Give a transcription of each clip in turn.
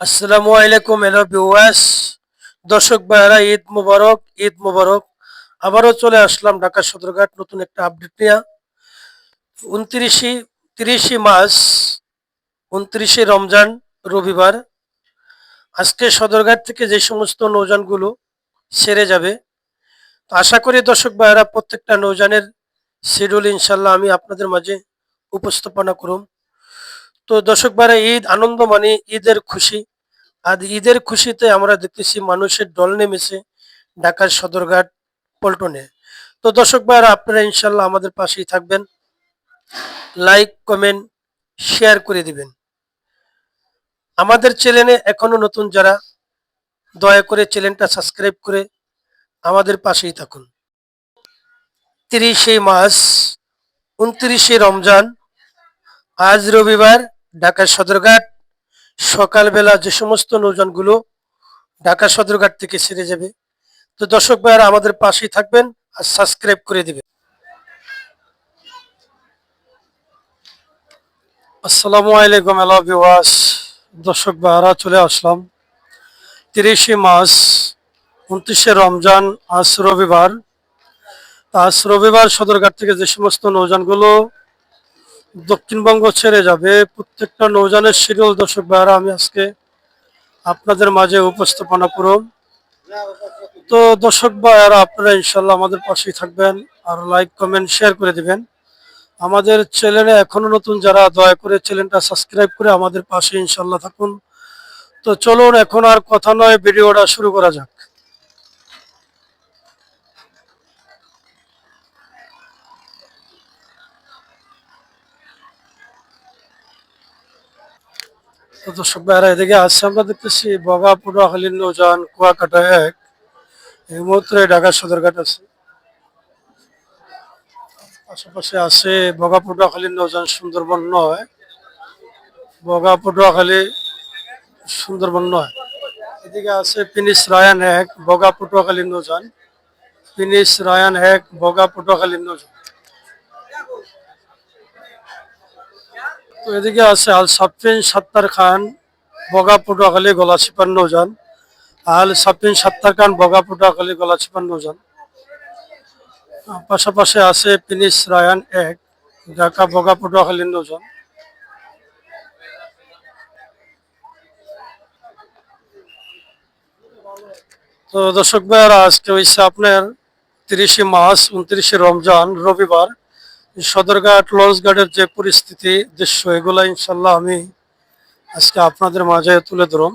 আসসালামু আলাইকুম, hello viewers. দর্শক ভাইরা ঈদ মোবারক ঈদ মোবারক। আবারও চলে আসলাম ঢাকা সদরঘাট নতুন একটা আপডেট নিয়ে। উনত্রিশে, তিরিশে মাস উনত্রিশে রমজান রবিবার। আজকে সদরঘাট থেকে যে সমস্ত নৌযানগুলো সেরে যাবে। তো আশা করি দর্শক ভাইরা প্রত্যেকটা নৌযানের শিডিউল ইনশাল্লাহ আমি আপনাদের মাঝে উপস্থাপনা করুম। তো দর্শক ভাইরা, ঈদ আনন্দ মানে ঈদের খুশি। আর ঈদের খুশিতে আমরা দেখতেছি মানুষের দল নেমেছে ঢাকার সদরঘাট, পল্টনে। তো দর্শক ভাইরা, আপনারা ইনশাল্লাহ আমাদের পাশেই থাকবেন। লাইক, কমেন্ট, শেয়ার করে দিবেন। আমাদের চ্যানেলে এখনও নতুন যারা, দয়া করে চ্যানেলটা সাবস্ক্রাইব করে আমাদের পাশেই থাকুন। তিরিশে মাস উনত্রিশে রমজান, আজ রবিবার ঢাকা সদরঘাট। সকালবেলা যে সমস্ত নৌযানগুলো ঢাকা সদরঘাট থেকে ছেড়ে যাবে। তো দর্শক ভাইয়ারা, আমাদের পাশেই থাকবেন আর সাবস্ক্রাইব করে দিবেন। আসসালামু আলাইকুম আল্লাহ বিওয়াস দর্শক ভাইয়ারা, চলে আসলাম। তিরিশে মার্চ, উনত্রিশে রমজান, আজ রবিবার। আজ রবিবার সদরঘাট থেকে যে সমস্ত নৌযানগুলো দক্ষিণবঙ্গ ছেড়ে যাবে। প্রত্যেকটা নৌযানের শিডিউল, দর্শক ভাইয়ারা, আমি আজকে আপনাদের মাঝে উপস্থাপনা করব তো দর্শক ভাইয়ারা, আপনারা ইনশাল্লাহ আমাদের পাশেই থাকবেন আর লাইক, কমেন্ট, শেয়ার করে দিবেন। আমাদের চ্যানেলে এখনও নতুন যারা দয়া করে চ্যানেলটা সাবস্ক্রাইব করে আমাদের পাশে ইনশাল্লাহ থাকুন। তো চলুন, এখন আর কথা নয়, ভিডিওটা শুরু করা যাক। তো দর্শক ভাইরা এদিকে আসছে আমরা দেখতেছি বগা পটুয়াখালীর নৌজান কুয়াকাটা এক। এই মুহূর্তে ঢাকা সদরঘাট আছে। পাশাপাশি আছে বগা পটুয়াখালীর নৌজান সুন্দরবন নয়। বগা পটুয়াখালী সুন্দরবন নয়। এদিকে আছে পিনিস রায়ান এক বগা পটুয়াখালীর নৌজান পিনিস রায়ান এক বগা পটুয়াখালীর নৌজান এদিকে আছে আল সাফিন সাত্তার খান বগা পটুয়াখালী গলাচিপার নৌজান আল সাফিন সাত্তার খান বগা পটুয়াখালী গলাচিপার নৌজান পাশাপাশি আছে পিনিস রায়ান এক, ঢাকা বগা পটুয়াখালীর নৌজান তো দর্শক ভাইয়ারা, আজকে হয়েছে আপনার তিরিশে মার্চ, উনত্রিশে রমজান, রবিবার। সদরঘাট, লঞ্চঘাটের যে পরিস্থিতি, দৃশ্য, এগুলা ইনশাল্লাহ আমি আজকে আপনাদের মাঝে তুলে ধরুন।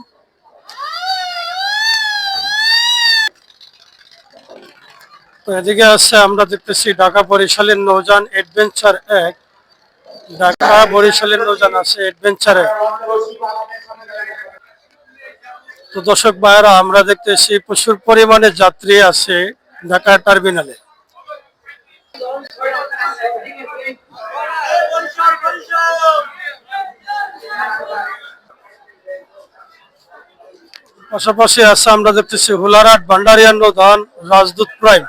তো এদিকে আছে, আমরা দেখতেছি ঢাকা বরিশালের নৌজান অ্যাডভেঞ্চার এক। ঢাকা বরিশালের নৌযান আছে অ্যাডভেঞ্চার এক। তো দর্শক ভাইয়েরা, আমরা দেখতেছি প্রচুর পরিমাণে যাত্রী আছে ঢাকা টার্মিনালে। পাশাপাশি আছে আমরা দেখতেছি হুলারাট ভান্ডারিয়ান নৌযান রাজদূত প্রাইম।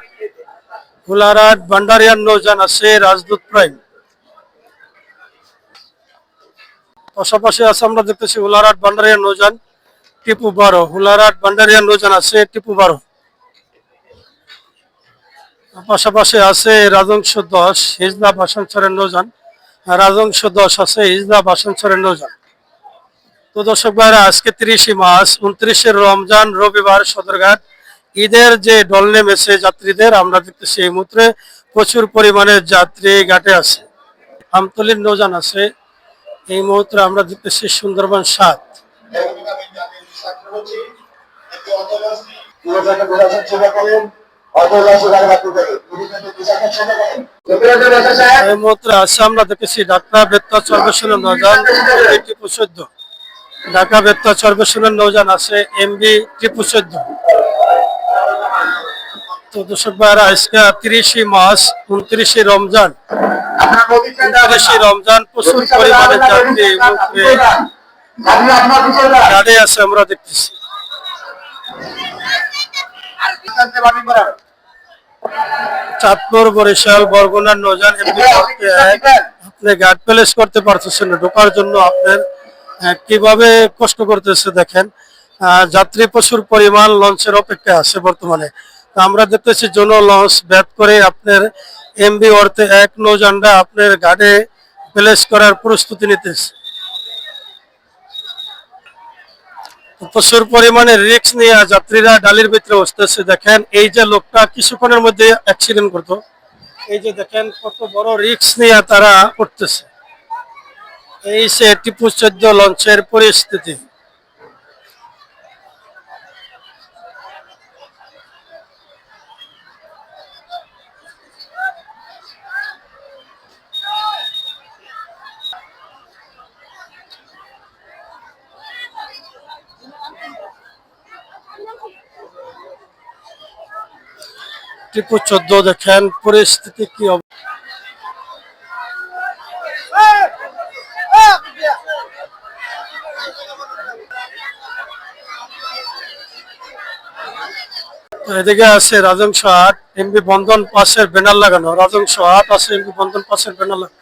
হুলারাট ভান্ডারিয়ান নৌযান আছে রাজদূত প্রাইম। পাশাপাশি আছে আমরা দেখতেছি হুলারাট ভান্ডারিয়ান নৌযান টিপু বারো। হুলারাট ভান্ডারিয়ান নৌযান আছে টিপু বারো। পাশাপাশি আছে রাজংশ দশ, হিজলা ভাষাঞ্চরের নৌযান। রাজংশ দশ আছে হিজলা ভাষাঞ্চরের নৌযান। তো দর্শক ভাইরা, আজকে তিরিশে মাস উনত্রিশে রমজান, রবিবার সদরঘাট। ঈদের যে দল নেমেছে যাত্রীদের, আমরা দেখতেছি এই মুহূর্তে প্রচুর পরিমাণে যাত্রী ঘাটে আছে। আমতলির নৌযান আছে। এই মুহূর্তে আমরা দেখতেছি সুন্দরবন সাত। এই মুহূর্তে আমরা দেখতেছি ঢাকা বেত্তা চর্বেশনের নৌযান টিপু ঢাকা বেত্তা আছে এমবি টিপু চোদ্দ তো দর্শক ভাইরা আজকে তিরিশে মার্চ উনত্রিশে রমজান উনত্রিশে রমজান প্রচুর পরিমাণে যাত্রী আছে আমরা দেখতেছি চাঁদপুর বরিশাল বরগুনার এক আপনি গার্ড প্লেস করতে পারতেছেন না ঢোকার জন্য আপনার কীভাবে কষ্ট করতেছে দেখেন। যাত্রী প্রচুর পরিমাণ লঞ্চের অপেক্ষা আছে বর্তমানে। তো আমরা দেখতেছি জন লঞ্চ ব্যাট করে আপনার এমবি অর্থে এক নৌজানরা আপনার ঘাটে প্লেস করার প্রস্তুতি নিতেছে তো প্রচুর পরিমাণে রিক্স নিয়ে যাত্রীরা ডালির ভিতরে বসতেছে। দেখেন, এই যে লোকটা কিছুক্ষণের মধ্যে অ্যাক্সিডেন্ট করতো। এই যে দেখেন, কত বড় রিক্স নিয়ে তারা করতেছে। এই সে টিপু চোদ্দ লঞ্চের পরিস্থিতি। টিপু চোদ্দ, দেখেন পরিস্থিতি কি এদিকে আছে রাজংশ আট এমবি বন্ধন পাশের ব্যানার লাগানো। রাজংশ আট আছে, এমবি বন্ধন পাশের ব্যানার লাগানো।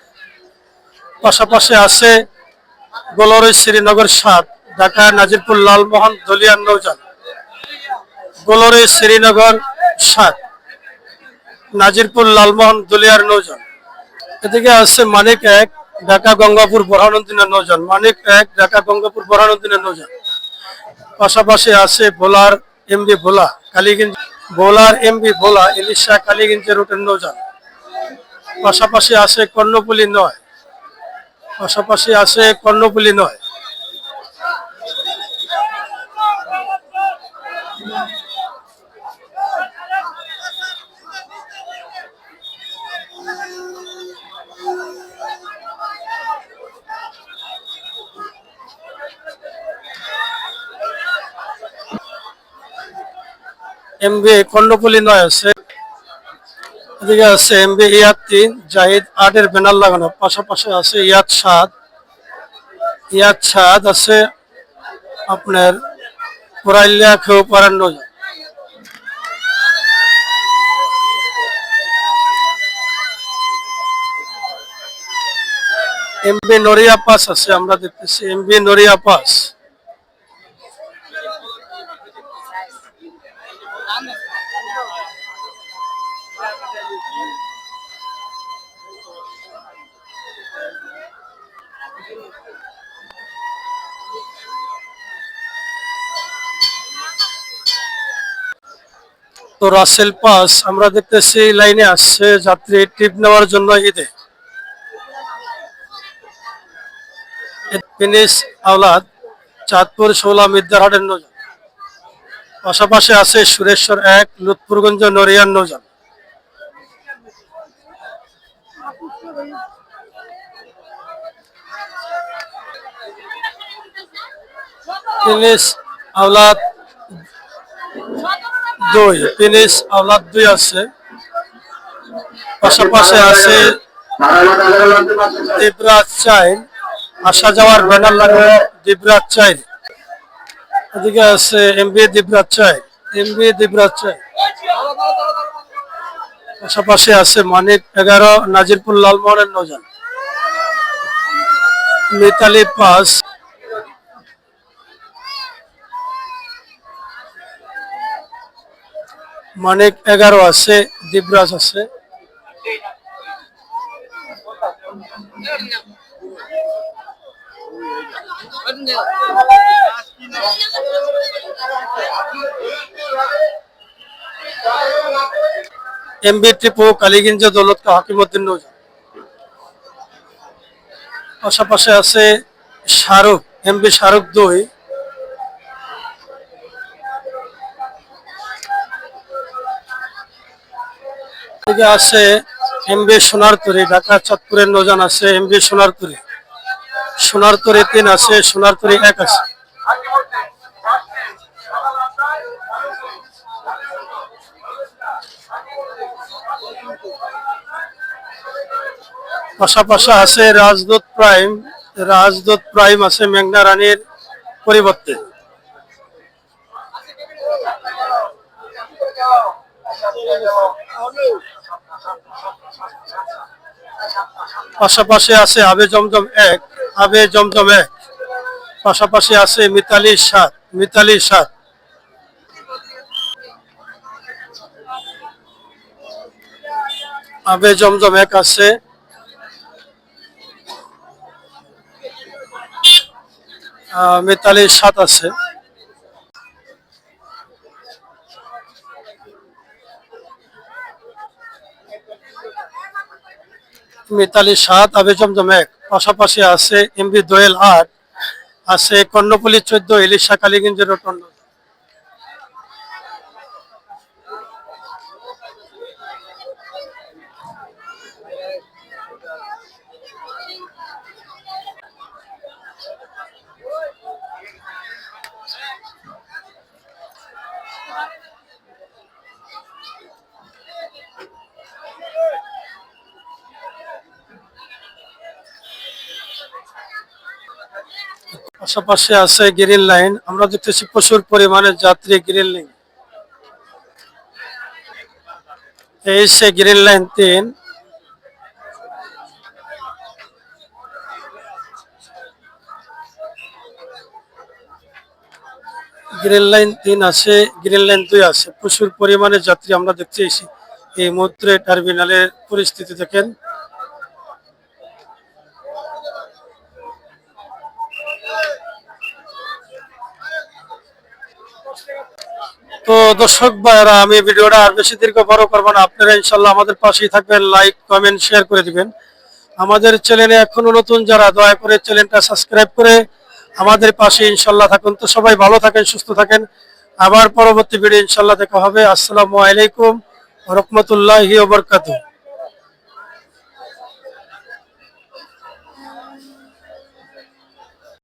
পাশাপাশি আছে গোলরই শ্রীনগর সাত, ঢাকা নাজিরপুর লালমোহন, দলিয়ান নৌজান। গোলরই শ্রীনগর সাত। নাজিরপুর লালমোহন দলিয়ার নৌজান। এদিকে আছে মানিক এক, ঢাকা গঙ্গাপুর বরহানন্দিনের নৌজান। মানিক এক, ঢাকা গঙ্গাপুর বরহানন্দিনের নৌজান। পাশাপাশি আছে ভোলার এমবি ভোলা, কালীগঞ্জ, ভোলার এমবি ভোলা ইলিশা কালীগঞ্জের রুটের নৌজান। পাশাপাশি আছে কর্ণপুলি নয়। পাশাপাশি আছে কর্ণপুলি নয়। এমবি কর্ণপুলি নয় আছে এদিকে আছে এমবি ইয়াদ তিন, জাহিদ আটের ব্যানার লাগানো। পাশাপাশি আছে ইয়াদ সাত। ইয়াদ সাত আছে আপনার পুরাইলিয়া খেউ পাড়ার নজন এমবি নরিয়া পাস আছে, আমরা দেখতেছি এমবি নরিয়া পাস তো রাসেল পাস, আমরা দেখতেছি লাইনে আসছে যাত্রী ট্রিপ নেওয়ার জন্য ঈদে। আওলাদ, চাঁদপুর ষোলা মিদ্যারহাটের নৌজান পাশাপাশি আছে সুরেশ্বর এক লুৎপুরগঞ্জ নরিয়ান নৌজান ফিনিশ আওলাদ দুই, ফিনিশ, আওলাদ দুই আছে। পাশাপাশি আছে দেবরাজ চাইল আসা যাওয়ার ব্যানার লাগানো দেবরাজ চাইল এদিকে আছে এমবি দেবরাজ চাইল এমবি দেবরাজ চাইল পাশাপাশি আছে মানিক এগারো, নাজিরপুর লালমোহনের নৌজান। মিতালি পাস মানিক এগারো আছে, দিবরাজ আছে। এমবি টিপু কালীগঞ্জ দৌলত হাকিমুদ্দিন নৌজান পাশাপাশি আছে শাহরুখ, এমবি শাহরুখ দুই। এদিকে আছে এমবি সোনারতরি, ঢাকা চাঁদপুরের নৌজান আছে এমবি সোনারতরি। সোনারতরি তিন আছে সোনারতরি এক আছে পাশাপাশি আছে রাজদূত প্রাইম রাজদূত প্রাইম আছে মেঘনা রানীর পরিবর্তে। পাশাপাশি আছে আবে জমজম এক, আবে জমজম এক। পাশাপাশি আছে মিতালি সাত মিতালি সাত। আবে জমজম এক আছে। মিতালি সাত আছে। মিতালি সাত আবে জমজম এক। পাশাপাশি আছে এমবি দোয়েল আট, আছে কর্ণপল্লী চোদ্দ ইলিশা কালীগঞ্জের রটন্ন পাশাপাশি আছে গ্রিন লাইন। আমরা দেখতেছি প্রচুর পরিমাণে যাত্রী গ্রিন লাইন। এই সে গ্রিন লাইন তিন। গ্রিন লাইন তিন আছে গ্রিন লাইন দুই আছে। প্রচুর পরিমাণে যাত্রী আমরা দেখতে এসি এই মুহূর্তে টার্মিনালের পরিস্থিতি দেখেন। তো দর্শক ভাইরা আমি ভিডিওটা আর বেশি দীর্ঘ বড় করব না। আপনারা ইনশাল্লাহ আমাদের পাশেই থাকবেন, লাইক, কমেন্ট, শেয়ার করে দিবেন। আমাদের চ্যানেলে এখনও নতুন যারা দয়া করে চ্যানেলটা সাবস্ক্রাইব করে আমাদের পাশে ইনশাল্লাহ থাকুন। তো সবাই ভালো থাকেন, সুস্থ থাকেন। আবার পরবর্তী ভিডিও ইনশাল্লাহ দেখা হবে। আসসালামু আলাইকুম রহমতুল্লাহ ওবরকাতুহ